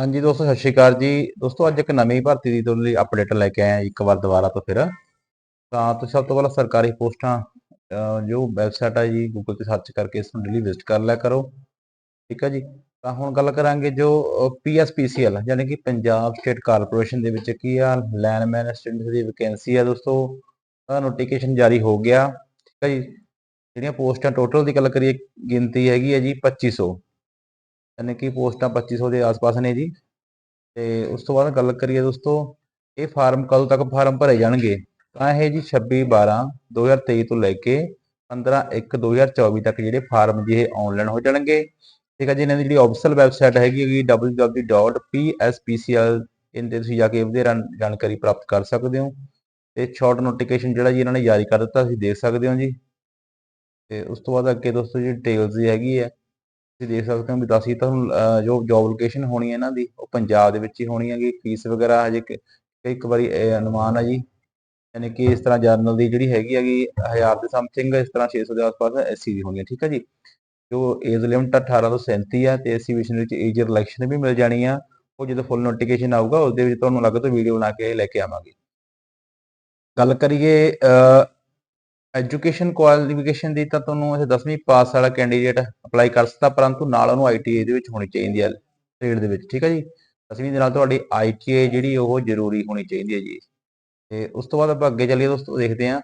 ਹਾਂਜੀ ਦੋਸਤੋ, ਸਤਿ ਸ਼੍ਰੀ ਅਕਾਲ ਜੀ। ਦੋਸਤੋ, ਅੱਜ ਇੱਕ ਨਵੀਂ ਭਰਤੀ ਦੀ ਤੁਹਾਡੇ ਲਈ ਅਪਡੇਟ ਲੈ ਕੇ ਆਇਆ ਇੱਕ ਵਾਰ ਦੁਬਾਰਾ ਤੋਂ ਫਿਰ। ਤਾਂ ਤੁਸੀਂ ਸਭ ਤੋਂ ਪਹਿਲਾਂ ਸਰਕਾਰੀ ਪੋਸਟਾਂ ਜੋ ਵੈਬਸਾਈਟ ਹੈ ਜੀ ਗੂਗਲ ਤੇ ਸਰਚ ਕਰਕੇ ਇਸ ਨੂੰ ਡੇਲੀ ਵਿਜ਼ਿਟ ਕਰ ਲਿਆ ਕਰੋ। ਠੀਕ ਹੈ ਜੀ? ਤਾਂ ਹੁਣ ਗੱਲ ਕਰਾਂਗੇ ਜੋ ਪੀਐਸਪੀਸੀਐਲ ਯਾਨੀ ਕਿ ਪੰਜਾਬ ਸਟੇਟ ਕਾਰਪੋਰੇਸ਼ਨ ਦੇ ਵਿੱਚ ਕੀ ਆ ਲਾਈਨਮੈਨ ਅਸਿਸਟੈਂਟ ਦੀ ਵੈਕੈਂਸੀ ਆ ਦੋਸਤੋ। ਦਾ ਨੋਟੀਫਿਕੇਸ਼ਨ ਜਾਰੀ ਹੋ ਗਿਆ। ਠੀਕ ਹੈ ਜੀ? ਜਿਹੜੀਆਂ ਪੋਸਟਾਂ ਟੋਟਲ ਦੀ ਗੱਲ ਕਰੀਏ, ਗਿਣਤੀ ਹੈਗੀ ਹੈ ਜੀ 2500 ਯਾਨੀ ਕਿ ਪੋਸਟਾਂ 2500 ਦੇ ਆਸ-ਪਾਸ ਨੇ ਜੀ। ਤੇ ਉਸ ਤੋਂ ਬਾਅਦ ਗੱਲ ਕਰੀਏ ਦੋਸਤੋ, ਇਹ ਫਾਰਮ ਕਦੋਂ ਤੱਕ ਫਾਰਮ ਭਰੇ ਜਾਣਗੇ? ਤਾਂ ਇਹ ਜੀ 26 12 2023 ਤੋਂ ਲੈ ਕੇ 15 1 2024 ਤੱਕ ਜਿਹੜੇ ਫਾਰਮ ਜੀ ਇਹ ਆਨਲਾਈਨ ਹੋ ਜਾਣਗੇ। ਠੀਕ ਹੈ ਜੀ, ਇਹਨਾਂ ਦੀ ਜਿਹੜੀ ਆਫੀਸ਼ੀਅਲ ਵੈਬਸਾਈਟ ਹੈਗੀ ਹੈਗੀ www.pspcl 'ਤੇ ਤੁਸੀਂ ਜਾ ਕੇ ਇਹਦੇ ਰਨ, ਜਾਣਕਾਰੀ ਪ੍ਰਾਪਤ ਕਰ ਸਕਦੇ ਹੋ। ਤੇ ਸ਼ਾਰਟ ਨੋਟੀਫਿਕੇਸ਼ਨ ਜਿਹੜਾ ਜੀ ਇਹਨਾਂ ਨੇ ਜਾਰੀ ਕਰ ਦਿੱਤਾ, ਤੁਸੀਂ ਦੇਖ ਸਕਦੇ ਹੋ ਜੀ। ਤੇ ਉਸ ਤੋਂ ਬਾਅਦ ਅੱਗੇ ਦੋਸਤੋ ਜੀ ਡਿਟੇਲਸ ਹੈਗੀ ਹੈ। ਤੁਸੀਂ ਦੇਖ ਸਕਦੇ ਹੋ ਵੀ ਦੱਸੀ ਤੁਹਾਨੂੰ ਜੋ ਜੌਬ ਲੋਕੇਸ਼ਨ ਹੋਣੀ ਹੈ ਇਹਨਾਂ ਦੀ, ਉਹ ਪੰਜਾਬ ਦੇ ਵਿੱਚ ਹੀ ਹੋਣੀ ਹੈਗੀ ਫੀਸ ਵਗੈਰਾ ਹਜੇ ਇੱਕ ਵਾਰੀ ਅਨੁਮਾਨ ਹੈ ਜੀ। ਯਾਨੀ ਕਿ ਇਸ ਤਰ੍ਹਾਂ ਜਰਨਲ ਦੀ ਜਿਹੜੀ ਹੈਗੀ ਹੈਗੀ 1000 ਦੇ ਸਮਥਿੰਗ ਇਸ ਤਰ੍ਹਾਂ 600 ਦੇ ਆਸ-ਪਾਸ ਐਸਸੀ ਦੀ ਹੋਣੀ ਹੈ, ਠੀਕ ਹੈ ਜੀ। ਜੋ ਏਜ ਲਿਮਟ 18 ਤੋਂ 37 ਆ, ਤੇ ਐਸਸੀ ਵਿਸ਼ਨ ਵਿੱਚ ਏਜ ਰਿਲੈਕਸ਼ਨ ਵੀ ਮਿਲ ਜਾਣੀ ਆ। ਉਹ ਜਦੋਂ ਫੁੱਲ ਨੋਟੀਫਿਕੇਸ਼ਨ ਆਊਗਾ, ਉਸ ਦੇ ਵਿੱਚ ਤੁਹਾਨੂੰ ਅਲੱਗ ਤੋਂ ਵੀਡੀਓ ਬਣਾ ਕੇ ਲੈ ਕੇ ਆਵਾਂਗੇ। ਗੱਲ ਕਰੀਏ ਐਜੂਕੇਸ਼ਨ ਕੁਆਲੀਫਿਕੇਸ਼ਨ ਦੀ ਤਾਂ ਤੁਹਾਨੂੰ ਇਹ 10ਵੀਂ ਪਾਸ ਵਾਲਾ ਕੈਂਡੀਡੇਟ ਅਪਲਾਈ ਕਰ ਸਕਦਾ, ਪਰੰਤੂ ਨਾਲ ਉਹਨੂੰ ਆਈਟੀਆਈ ਦੇ ਵਿੱਚ ਹੋਣੀ ਚਾਹੀਦੀ ਹੈ ਟ੍ਰੇਡ ਦੇ ਵਿੱਚ, ਠੀਕ ਹੈ ਜੀ? 10ਵੀਂ ਦੇ ਨਾਲ ਤੁਹਾਡੀ ਆਈਟੀਆਈ ਜਿਹੜੀ ਉਹ ਜ਼ਰੂਰੀ ਹੋਣੀ ਚਾਹੀਦੀ ਹੈ ਜੀ। ਤੇ ਉਸ ਤੋਂ ਬਾਅਦ ਆਪਾਂ ਅੱਗੇ ਚੱਲੀਏ ਦੋਸਤੋ, ਦੇਖਦੇ ਹਾਂ।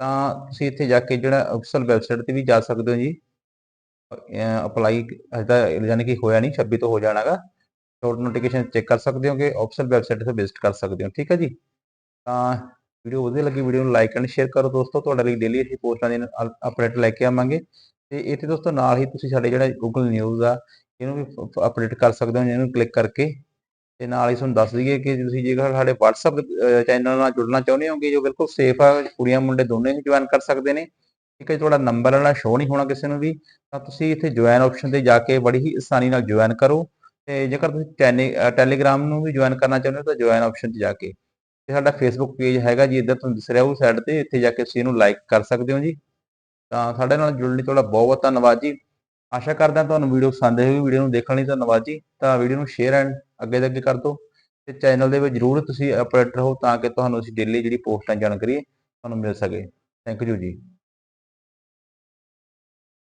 ਤਾਂ ਤੁਸੀਂ ਇੱਥੇ ਜਾ ਕੇ ਜਿਹੜਾ ਅਫਸਲ ਵੈਬਸਾਈਟ ਤੇ ਵੀ ਜਾ ਸਕਦੇ ਹੋ ਜੀ। ਅਪਲਾਈ ਤਾਂ ਯਾਨੀ ਕਿ ਹੋਇਆ ਨਹੀਂ 26 ਤੋਂ ਹੋ ਜਾਣਾਗਾ। ਸ਼ਾਰਟ ਨੋਟੀਫਿਕੇਸ਼ਨ ਚੈੱਕ ਕਰ ਸਕਦੇ ਹੋ ਕਿ ਅਫਸਲ ਵੈਬਸਾਈਟ ਤੇ ਵਿਜ਼ਿਟ ਕਰ ਸਕਦੇ ਹੋ, ਠੀਕ ਹੈ ਜੀ? ਤਾਂ ਵੀਡੀਓ ਵਧੀਆ ਲੱਗੀ ਵੀਡੀਓ ਨੂੰ ਲਾਈਕ ਐਂਡ ਸ਼ੇਅਰ ਕਰੋ ਦੋਸਤੋ। ਤੁਹਾਡੇ ਲਈ ਡੇਲੀ ਅਸੀਂ ਪੋਸਟਾਂ ਦੇ ਅਪਡੇਟ ਲੈ ਕੇ ਆਵਾਂਗੇ। ਤੇ ਇੱਥੇ ਦੋਸਤੋ ਨਾਲ ਹੀ ਤੁਸੀਂ ਸਾਡੇ ਜਿਹੜਾ Google ਨਿਊਜ਼ ਆ ਇਹਨੂੰ ਵੀ ਅਪਡੇਟ ਕਰ ਸਕਦੇ ਹੋ ਇਹਨੂੰ ਕਲਿੱਕ ਕਰਕੇ। ਤੇ ਨਾਲ ਹੀ ਤੁਹਾਨੂੰ ਦੱਸ ਦਈਏ ਕਿ ਤੁਸੀਂ ਜੇਕਰ ਸਾਡੇ WhatsApp ਚੈਨਲ ਨਾਲ ਜੁੜਨਾ ਚਾਹੁੰਦੇ ਹੋਗੇ ਜੋ ਬਿਲਕੁਲ ਸੇਫ ਆ ਕੁੜੀਆਂ ਮੁੰਡੇ ਦੋਨੇ ਹੀ ਜੁਆਇਨ ਕਰ ਸਕਦੇ ਨੇ। ਠੀਕ ਹੈ ਜੀ, ਤੁਹਾਡਾ ਨੰਬਰ ਵਾਲਾ ਸ਼ੋ ਨਹੀਂ ਹੋਣਾ ਕਿਸੇ ਨੂੰ ਵੀ ਤਾਂ ਤੁਸੀਂ ਇੱਥੇ ਜੁਆਇਨ ਆਪਸ਼ਨ ਤੇ ਜਾ ਕੇ ਬੜੀ ਹੀ ਆਸਾਨੀ ਨਾਲ ਜੁਆਇਨ ਕਰੋ। ਤੇ ਜੇਕਰ ਤੁਸੀਂ ਟੈਲੀਗ੍ਰਾਮ ਨੂੰ ਵੀ ਜੁਆਇਨ ਕਰਨਾ ਚਾਹੁੰਦੇ ਹੋ ਤਾਂ ਜੁਆਇਨ ਆਪਸ਼ਨ ਤੇ ਜਾ ਕੇ। ਤੇ ਸਾਡਾ ਫੇਸਬੁੱਕ ਪੇਜ ਹੈਗਾ ਜੀ, ਇੱਧਰ ਤੁਹਾਨੂੰ ਦਿਸ ਰਿਹਾ ਉਹ ਸਾਈਡ ਤੇ, ਇੱਥੇ ਜਾ ਕੇ ਤੁਸੀਂ ਇਹਨੂੰ ਲਾਈਕ ਕਰ ਸਕਦੇ ਹੋ ਜੀ। ਤਾਂ ਸਾਡੇ ਨਾਲ ਜੁੜਨ ਲਈ ਤੁਹਾਡਾ ਬਹੁਤ ਬਹੁਤ ਧੰਨਵਾਦ ਜੀ। ਆਸ਼ਾ ਕਰਦਾ ਤੁਹਾਨੂੰ ਵੀਡੀਓ ਪਸੰਦ ਆਈ ਹੋਈ ਵੀਡੀਓ ਨੂੰ ਦੇਖਣ ਲਈ ਧੰਨਵਾਦ ਜੀ। ਤਾਂ ਵੀਡੀਓ ਨੂੰ ਸ਼ੇਅਰ ਐਂਡ ਅੱਗੇ ਦੇ ਅੱਗੇ ਕਰ ਦਿਓ। ਤੇ ਚੈਨਲ ਦੇ ਵਿੱਚ ਜਰੂਰ ਤੁਸੀਂ ਅਪਡੇਟ ਰਹੋ ਤਾਂ ਕਿ ਤੁਹਾਨੂੰ ਅਸੀਂ ਡੇਲੀ ਜਿਹੜੀ ਪੋਸਟਾਂ ਜਾਣਕਾਰੀ ਤੁਹਾਨੂੰ ਮਿਲ ਸਕੇ। ਥੈਂਕ ਯੂ ਜੀ।